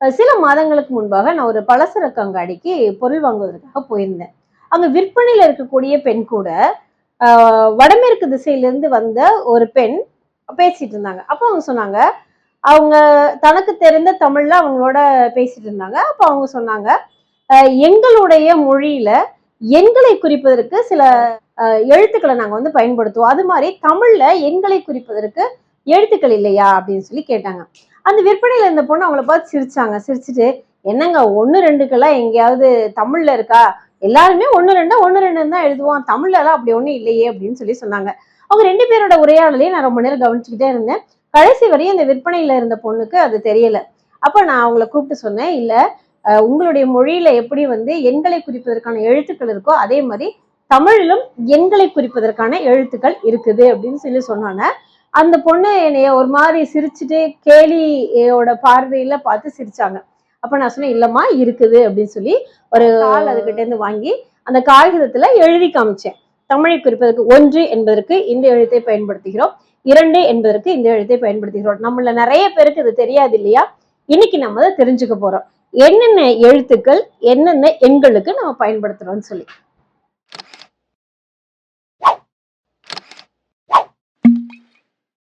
சில மாதங்களுக்கு முன்பாக நான் ஒரு பலசரக்கு அங்காடிக்கு பொருள் வாங்குவதற்காக போயிருந்தேன். அங்க விற்பனையில இருக்கக்கூடிய பெண் கூட ஆஹ் வடமேற்கு திசையிலிருந்து வந்த ஒரு பெண் பேசிட்டு இருந்தாங்க. அப்போ அவங்க சொன்னாங்க அவங்க தனக்கு தெரிந்த தமிழ்ல அவங்களோட பேசிட்டு இருந்தாங்க. அப்போ அவங்க சொன்னாங்க எங்களுடைய மொழியில எண்களை குறிப்பதற்கு சில எழுத்துக்களை நாங்க வந்து பயன்படுத்துவோம். அது மாதிரி தமிழ்ல எண்களை குறிப்பதற்கு எழுத்துக்கள் இல்லையா அப்படின்னு சொல்லி கேட்டாங்க. அந்த விற்பனையில இருந்த பொண்ணு அவங்கள பார்த்து சிரிச்சாங்க. சிரிச்சுட்டு என்னங்க ஒன்று ரெண்டுக்கெல்லாம் எங்கேயாவது தமிழ்ல இருக்கா? எல்லாருமே ஒன்று ரெண்டா ஒன்று ரெண்டுன்னு தான் எழுதுவோம். தமிழ்லலாம் அப்படி ஒன்றும் இல்லையே அப்படின்னு சொல்லி சொன்னாங்க. அவங்க ரெண்டு பேரோட உரையாடலையும் நான் ரொம்ப நேரம் கவனிச்சுக்கிட்டே இருந்தேன். கடைசி வரையும் இந்த விற்பனையில இருந்த பொண்ணுக்கு அது தெரியல. அப்போ நான் அவங்கள கூப்பிட்டு சொன்னேன் இல்லை உங்களுடைய மொழியில எப்படி வந்து எண்களை குறிப்பதற்கான எழுத்துக்கள் இருக்கோ அதே மாதிரி தமிழிலும் எண்களை குறிப்பதற்கான எழுத்துக்கள் இருக்குது அப்படின்னு சொல்லி சொன்னாங்க அந்த பொண்ணு என்னைய ஒரு மாதிரி சிரிச்சுட்டு கேலியோட பார்வையில பார்த்து சிரிச்சாங்க. அப்ப நான் சொன்னேன் இல்லம்மா இருக்குது அப்படின்னு சொல்லி ஒரு கால் அதுகிட்ட இருந்து வாங்கி அந்த காகிதத்துல எழுதி காமிச்சேன். தமிழை குறிப்பதற்கு ஒன்று என்பதற்கு இந்த எழுத்தை பயன்படுத்துகிறோம் இரண்டு என்பதற்கு இந்த எழுத்தை பயன்படுத்துகிறோம். நம்மள நிறைய பேருக்கு இது தெரியாது இல்லையா? இன்னைக்கு நம்ம அதை தெரிஞ்சுக்க போறோம். என்னென்ன எழுத்துக்கள் என்னென்ன எண்களுக்கு நம்ம பயன்படுத்துறோம்னு சொல்லி.